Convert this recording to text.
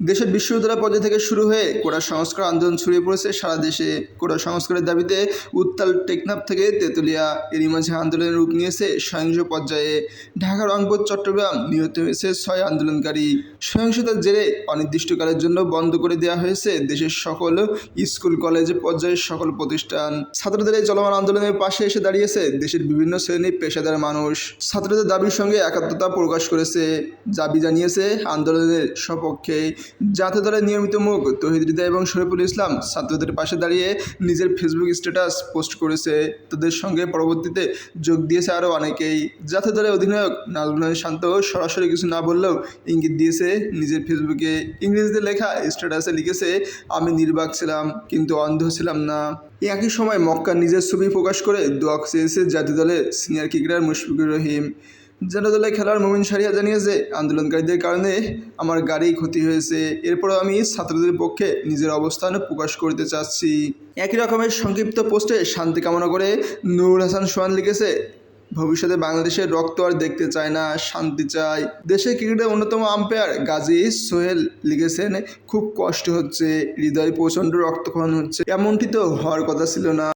দেশের বিশ্ববিদ্যালয় পর্যায় থেকে শুরু হয়ে কোটা সংস্কার আন্দোলন ছড়িয়ে পড়েছে। সারা দেশে কোটা সংস্কারের দাবিতে উত্তাল টেকনাফ থেকে তেঁতুলিয়া এরই মাঝে আন্দোলনের রূপ নিয়েছে সহিংস পর্যায়ে। ঢাকা, রংপুর, চট্টগ্রাম নিহত হয়েছে ছয় আন্দোলনকারী। সহিংসতার জেরে অনির্দিষ্টকালের জন্য বন্ধ করে দেওয়া হয়েছে দেশের সকল স্কুল, কলেজ পর্যায়ের সকল প্রতিষ্ঠান। ছাত্রদের এই চলমান আন্দোলনের পাশে এসে দাঁড়িয়েছে দেশের বিভিন্ন শ্রেণির পেশাদার মানুষ। ছাত্রদের দাবির সঙ্গে একাত্মতা প্রকাশ করেছে। দাবি জানিয়েছে আন্দোলনের সপক্ষে জাতীয় দলের নিয়মিত মুখ তহিদ হৃদয় এবং শরীফুল ইসলাম ছাত্রদের পাশে দাঁড়িয়ে নিজের ফেসবুক স্ট্যাটাস পোস্ট করেছে। তাদের সঙ্গে পরবর্তীতে যোগ দিয়েছে আরও অনেকেই। জাতীয় দলের অধিনায়ক নাজমুল শান্ত সরাসরি কিছু না বললেও ইঙ্গিত দিয়েছে নিজের ফেসবুকে ইংরেজিতে লেখা স্ট্যাটাসে লিখেছে, আমি নির্বাক ছিলাম, কিন্তু অন্ধ ছিলাম না। একই সময় মক্কা নিজের ছবি প্রকাশ করে দোয়া চেয়েছে জাতীয় দলের সিনিয়র ক্রিকেটার মুশফিকুর রহিম। জাতীয় খেলার মোমিন সারিয়া জানিয়েছে, আন্দোলনকারীদের কারণে আমার গাড়ি ক্ষতি হয়েছে। এরপরও আমি ছাত্রদের পক্ষে নিজের অবস্থান প্রকাশ করতে চাচ্ছি। একই রকমের সংক্ষিপ্ত পোস্টে শান্তি কামনা করে নুরুল হাসান সোহান লিখেছে, ভবিষ্যতে বাংলাদেশের রক্ত আর দেখতে চায় না, শান্তি চায় দেশের ক্রিকেটের অন্যতম আম্পায়ার গাজী সোহেল লিখেছেন, খুব কষ্ট হচ্ছে, হৃদয় প্রচণ্ড রক্তক্ষরণ হচ্ছে। এমনটি তো হওয়ার কথা ছিল না।